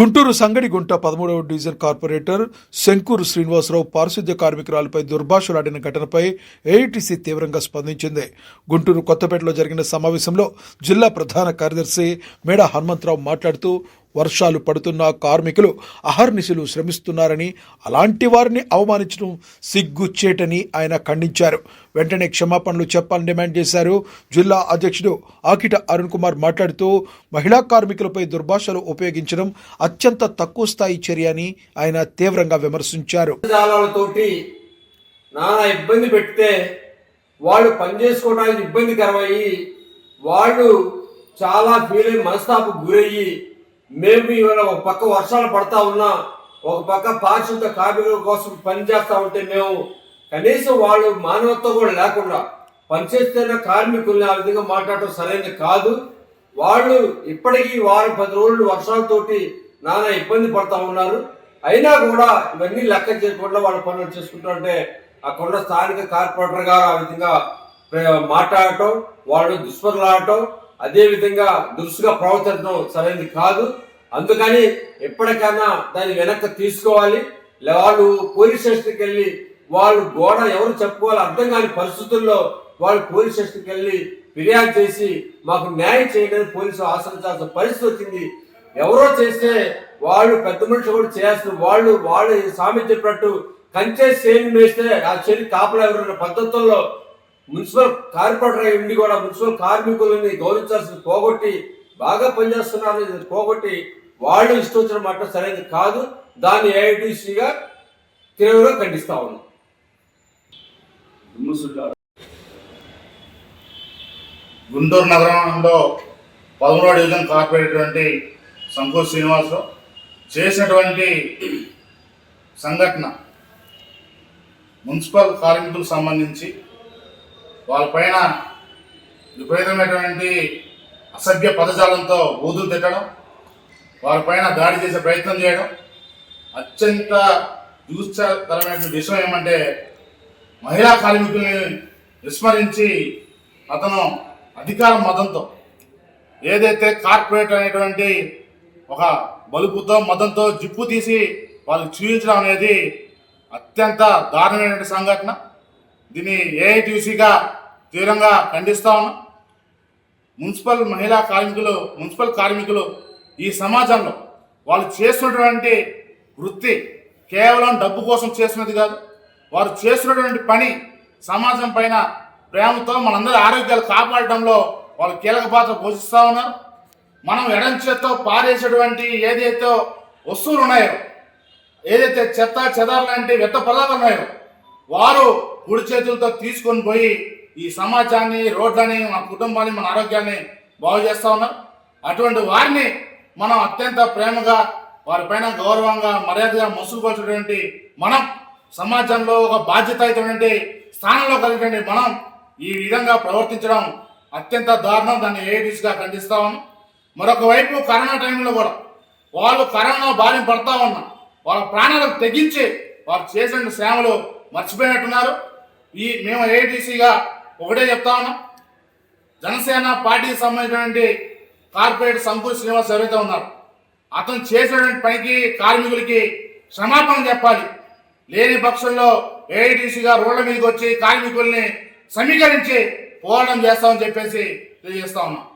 గుంటూరు సంగడిగుంట పదమూడవ division corporator శంకూరు Srinivasarao పారిశుద్ధ్య కార్మికురాలపై దుర్భాషలాడిన ఘటనపై ఏఐటీసీ తీవ్రంగా స్పందించింది. గుంటూరు కొత్తపేటలో జరిగిన సమావేశంలో జిల్లా ప్రధాన కార్యదర్శి మేడ హనుమంతరావు మాట్లాడుతూ వర్షాలు పడుతున్న కార్మికులు అహర్నిశలు శ్రమిస్తున్నారని అలాంటి వారిని అవమానించడం సిగ్గుచ్చేటని ఆయన ఖండించారు. వెంటనే క్షమాపణలు చెప్పాలని డిమాండ్ చేశారు. జిల్లా అధ్యక్షుడు ఆకిట అరుణ్ కుమార్ మాట్లాడుతూ మహిళా కార్మికులపై దుర్భాషలు ఉపయోగించడం అత్యంత తక్కువ స్థాయి చర్య అని ఆయన తీవ్రంగా విమర్శించారు. నానా ఇబ్బంది పెడితే వాళ్ళు పనిచేసుకోవడానికి ఇబ్బందికరమయ్యి వాళ్ళు చాలా ఫీల్ అయ్యి మనస్తాపు గురయ్యి మేము ఇవాళ ఒక పక్క వర్షాలు పడతా ఉన్నా ఒక పక్క పారిశుద్ధ కార్మికుల కోసం పనిచేస్తా ఉంటే మేము కనీసం వాళ్ళు మానవత్వం కూడా లేకుండా పనిచేస్తున్న కార్మికుల్ని ఆ విధంగా మాట్లాడటం సరైనది కాదు. వాళ్ళు ఇప్పటికీ వారం పది రోజులు వర్షాలతోటి నానా ఇబ్బంది పడతా ఉన్నారు. అయినా కూడా ఇవన్నీ లెక్క చేయకుండా వాళ్ళ పనులు చేసుకుంటుంటే అక్కడ స్థానిక కార్పొరేటర్ గారు ఆ విధంగా మాట్లాడటం వాళ్ళు దుష్పరులాడటం అదేవిధంగా దురుసుగా ప్రవర్తించడం సరైనది కాదు. అందుకని ఎప్పటికైనా దాన్ని వెనక్కి తీసుకోవాలి. లే- వాళ్ళు పోలీస్ స్టేషన్కి వెళ్ళి వాళ్ళు గోడ ఎవరు చెప్పుకోవాలో అర్థం కాని పరిస్థితుల్లో వాళ్ళు పోలీస్ స్టేషన్కి వెళ్ళి ఫిర్యాదు చేసి మాకు న్యాయం చేయడానికి పోలీసులు ఆశ్రయించాల్సిన పరిస్థితి వచ్చింది. ఎవరో చేస్తే వాళ్ళు పెద్ద మనుషులు కూడా చేయాల్సిన వాళ్ళు వాళ్ళు స్వామి చెప్పినట్టు కంచే చేను వేస్తే ఆ చెల్లి కాపలా ఎవరైనా పద్ధతుల్లో మున్సిపల్ కార్పొరేటర్ ఉండి కూడా మున్సిపల్ కార్మికులని గౌరవించాల్సిన పోగొట్టి బాగా పనిచేస్తున్నారు. ఇది పోగొట్టి వాళ్ళు ఇష్టం మాట సరైనది కాదు. దాన్ని ఏఐటీసీగా తీవ్రంగా ఖండిస్తా ఉన్నాం. గుంటూరు నగరంలో పదమూడో డివిజన్ కార్పొరేటటువంటి సంకోష్ శ్రీనివాసరావు చేసినటువంటి సంఘటన మున్సిపల్ కార్మికులకు సంబంధించి వాళ్ళపైన విపరీతమైనటువంటి అసభ్య పదజాలంతో ఊదులు తిట్టడం వారిపైన దాడి చేసే ప్రయత్నం చేయడం అత్యంత దుస్తరమైన విషయం ఏమంటే మహిళా కార్మికుల్ని విస్మరించి అతను అధికార మతంతో ఏదైతే కార్పొరేట్ అనేటువంటి ఒక బలుపుతో మతంతో జిప్పు తీసి వాళ్ళు చూపించడం అనేది అత్యంత దారుణమైన సంఘటన. దీన్ని ఏఐటీసీగా తీవ్రంగా ఖండిస్తా ఉన్నాం. మున్సిపల్ మహిళా కార్మికులు మున్సిపల్ కార్మికులు ఈ సమాజంలో వాళ్ళు చేస్తున్నటువంటి వృత్తి కేవలం డబ్బు కోసం చేస్తున్నది కాదు. వారు చేస్తున్నటువంటి పని సమాజం పైన ప్రేమతో మనందరి ఆరోగ్యాలు కాపాడటంలో వాళ్ళు కీలక పాత్ర పోషిస్తూ ఉన్నారు. మనం ఎడం చేత్తో పారేసేటువంటి ఏదైతే వస్తువులు ఉన్నాయో ఏదైతే చెత్త చెదారు లాంటి వ్యర్థ పదార్థాలు ఉన్నాయో వారు కుడి చేతులతో తీసుకొని పోయి ఈ సమాజాన్ని రోడ్లని మన కుటుంబాన్ని మన ఆరోగ్యాన్ని బాగు చేస్తూ ఉన్నారు. అటువంటి వారిని మనం అత్యంత ప్రేమగా వారిపైన గౌరవంగా మర్యాదగా మసులుకొచ్చినటువంటి మనం సమాజంలో ఒక బాధ్యతాయుతమైనటువంటి స్థానంలో కలిగినటువంటి మనం ఈ విధంగా ప్రవర్తించడం అత్యంత దారుణం. దాన్ని ఏడిస్గా ఖండిస్తా ఉన్నాం. మరొక వైపు కరోనా టైంలో కూడా వాళ్ళు కరోనా బారిన పడతా ఉన్నా వాళ్ళ ప్రాణాలకు తెగించి వారు చేసిన సేవలు మర్చిపోయినట్టున్నారు. ఈ మేము ఏడీసీగా ఒకటే చెప్తా ఉన్నా. జనసేన పార్టీకి సంబంధించినటువంటి కార్పొరేట్ సంకూర్ శ్రీనివాస్ ఎవరైతే ఉన్నారు అతను చేసినటువంటి పనికి కార్మికులకి క్షమాపణ చెప్పాలి. లేని పక్షంలో ఏఐటీసీగా రోడ్ల మీదకి వచ్చి కార్మికుల్ని సమీకరించి పోరాటం చేస్తామని చెప్పేసి తెలియజేస్తా ఉన్నాం.